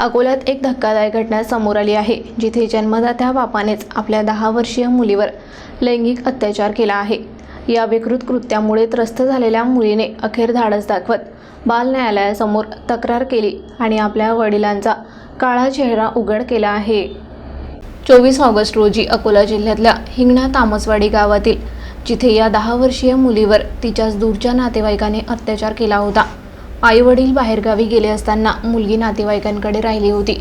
अकोल्यात एक धक्कादायक घटना समोर आली आहे जिथे जन्मदात्या बापानेच आपल्या दहा वर्षीय मुलीवर लैंगिक अत्याचार केला आहे. या विकृत कृत्यामुळे त्रस्त झालेल्या मुलीने अखेर धाडस दाखवत बाल न्यायालयासमोर तक्रार केली आणि आपल्या वडिलांचा काळा चेहरा उघड केला आहे. चोवीस ऑगस्ट रोजी अकोला जिल्ह्यातल्या हिंगणा तामसवाडी गावातील जिथे या दहा वर्षीय मुलीवर तिच्याच दूरच्या नातेवाईकाने अत्याचार केला होता आई वडील बाहेरगावी गेले असताना मुलगी नातेवाईकांकडे राहिली होती.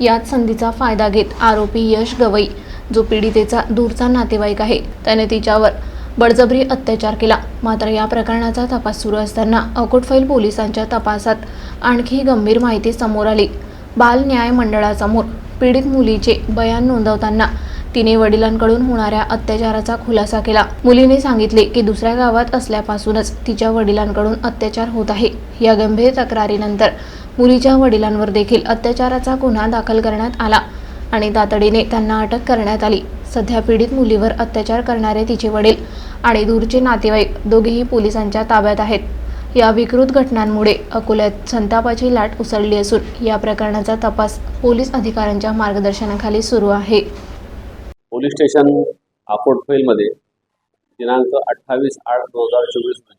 याच संधीचा फायदा घेत आरोपी यश गवई जो पीडितेचा दूरचा नातेवाईक आहे त्याने तिच्यावर बळजबरी अत्याचार केला. मात्र या प्रकरणाचा तपास सुरू असताना अकोटफैल पोलिसांच्या तपासात आणखी गंभीर माहिती समोर आली. बाल न्याय मंडळासमोर पीडित मुलीचे बयान नोंदवताना तिने वडिलांकडून होणाऱ्या अत्याचाराचा खुलासा केला. मुलीने सांगितले की दुसऱ्या गावात असल्यापासूनच तिच्या वडिलांकडून अत्याचार होत आहे. या गंभीर तक्रारीनंतर मुलीच्या वडिलांवर देखील अत्याचाराचा गुन्हा दाखल करण्यात आला आणि तातडीने त्यांना अटक करण्यात आली. सध्या पीडित मुलीवर अत्याचार करणारे तिचे वडील आणि दूरचे नातेवाईक दोघेही पोलिसांच्या ताब्यात आहेत. या विकृत घटनांमुळे अकोल्यात संतापाची लाट उसळली असून या प्रकरणाचा तपास पोलीस अधिकाऱ्यांच्या मार्गदर्शनाखाली सुरू आहे. पोलीस स्टेशन अकोटफैलमध्ये दिनांक अठ्ठावीस आठ दोन हजार चोवीस रोजी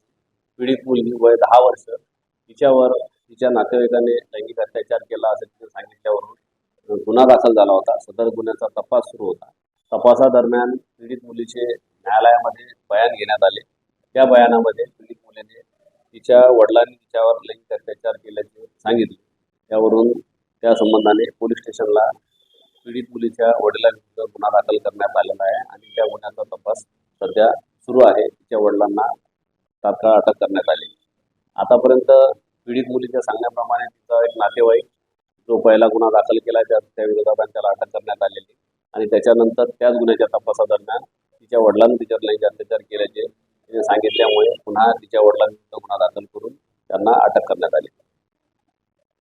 पीडित मुलगी वय दहा वर्ष तिच्यावर तिच्या नातेवाईकाने लैंगिक अत्याचार केला असं तिने सांगितल्यावरून गुन्हा दाखल झाला होता. सदर गुन्ह्याचा तपास सुरू होता. तपासादरम्यान पीडित मुलीचे न्यायालयामध्ये बयान घेण्यात आले. त्या बयानामध्ये पीडित मुलीने तिच्या वडिलांनी तिच्यावर लैंगिक अत्याचार केल्याचे सांगितले. त्यावरून त्या संबंधाने पोलीस स्टेशनला पीडित मुलीच्या वडिलांविरुद्ध गुन्हा दाखल करण्यात आलेला आहे आणि त्या गुन्ह्याचा तपास सध्या सुरू आहे तिच्या वडिलांना तात्काळ अटक करण्यात आली. आतापर्यंत पीडित मुलीच्या सांगण्याप्रमाणे तिचा एक नातेवाईक जो पहिला गुन्हा दाखल केला त्या विरोधात आणि त्याला अटक करण्यात आलेली आणि त्याच्यानंतर त्याच गुन्ह्याच्या तपासादरम्यान तिच्या वडिलांनी तिच्यावर लैंगिक अत्याचार केल्याचे तिने सांगितल्यामुळे पुन्हा तिच्या वडिलांविरुद्ध गुन्हा दाखल करून त्यांना अटक करण्यात आली.